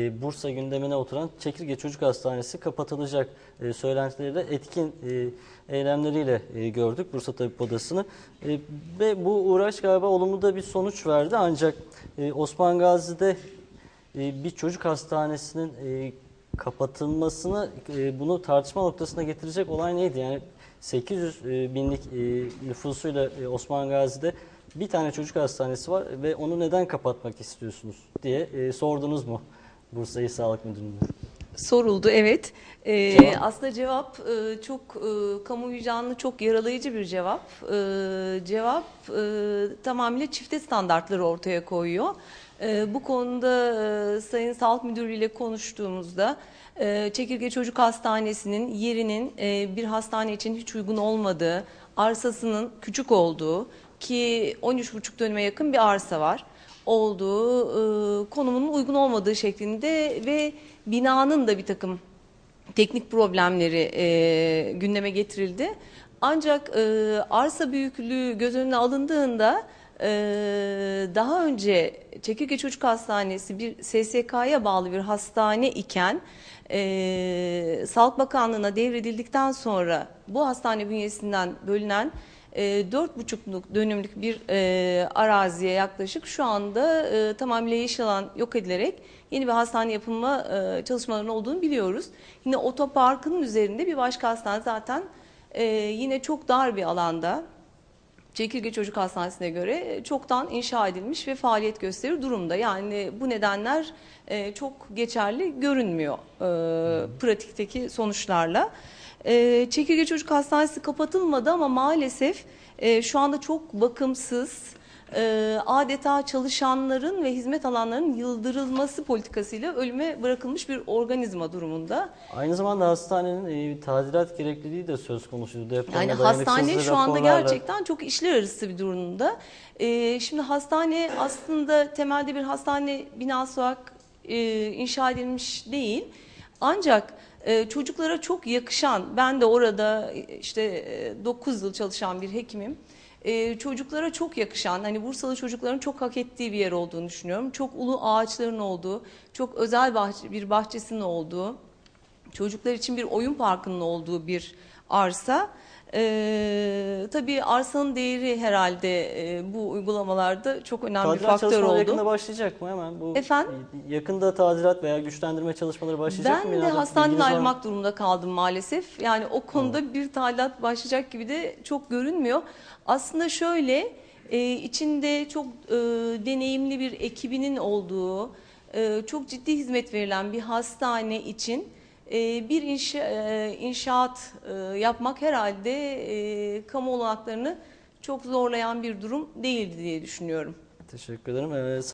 E, Bursa gündemine oturan Çekirge Çocuk Hastanesi kapatılacak e, söylentileri de etkin e, eylemleriyle e, gördük Bursa Tabip Odası'nı. Ve bu uğraş galiba olumlu da bir sonuç verdi ancak Osman Gazi'de bir çocuk hastanesinin kapatılmasını bunu tartışma noktasına getirecek olay neydi? Yani 800 e, binlik nüfusuyla Osman Gazi'de bir tane çocuk hastanesi var ve onu neden kapatmak istiyorsunuz diye sordunuz mu Bursa İl Sağlık Müdürlüğü'ne? Soruldu evet. Ee, Cevap? aslında cevap e, çok e, kamu vicdanını çok yaralayıcı bir cevap. Ee, cevap e, tamamıyla çifte standartları ortaya koyuyor. Ee, bu konuda e, Sayın Sağlık Müdürü ile konuştuğumuzda e, Çekirge Çocuk Hastanesi'nin yerinin e, bir hastane için hiç uygun olmadığı, arsasının küçük olduğu ki 13,5 dönüme yakın bir arsa var olduğu, e, konumunun uygun olmadığı şeklinde ve binanın da bir takım teknik problemleri e, gündeme getirildi. Ancak e, arsa büyüklüğü göz önüne alındığında e, daha önce Çekirge Çocuk Hastanesi bir SSK'ya bağlı bir hastane iken e, Sağlık Bakanlığı'na devredildikten sonra bu hastane bünyesinden bölünen e, 4,5 dönümlük bir e, araziye yaklaşık şu anda e, tamamıyla yeşil alan yok edilerek yeni bir hastane yapılma e, çalışmalarının olduğunu biliyoruz. Yine otoparkın üzerinde bir başka hastane zaten e, yine çok dar bir alanda Çekirge Çocuk Hastanesi'ne göre çoktan inşa edilmiş ve faaliyet gösterir durumda. Yani bu nedenler e, çok geçerli görünmüyor e, pratikteki sonuçlarla. E, Çekirge Çocuk Hastanesi kapatılmadı ama maalesef e, şu anda çok bakımsız, e, adeta çalışanların ve hizmet alanlarının yıldırılması politikasıyla ölüme bırakılmış bir organizma durumunda. Aynı zamanda hastanenin e, tadilat gerekliliği de söz konusuydu. Depreme Yani dayanıksızlığı hastane şu anda raporlarla. gerçekten çok işler arası bir durumda. Ee, şimdi hastane aslında temelde bir hastane binası olarak e, inşa edilmiş değil. Ancak e, çocuklara çok yakışan, ben de orada e, işte 9 yıl çalışan bir hekimim. E, çocuklara çok yakışan, hani Bursalı çocukların çok hak ettiği bir yer olduğunu düşünüyorum. Çok ulu ağaçların olduğu, çok özel bahçe, bir bahçesinin olduğu, çocuklar için bir oyun parkının olduğu bir arsa. Ee, tabii arsanın değeri herhalde e, bu uygulamalarda çok önemli bir Tadilat faktör oldu. yakında başlayacak mı hemen? Bu Efendim? Yakında tadilat veya güçlendirme çalışmaları başlayacak mı? Ben de hastaneden ayrılmak durumunda kaldım maalesef. Yani o konuda bir tadilat başlayacak gibi de çok görünmüyor. Aslında şöyle e, içinde çok e, deneyimli bir ekibinin olduğu, e, çok ciddi hizmet verilen bir hastane için bir inşa, e, inşaat e, yapmak herhalde e, kamu olanaklarını çok zorlayan bir durum değildi diye düşünüyorum. Teşekkür ederim. Ee,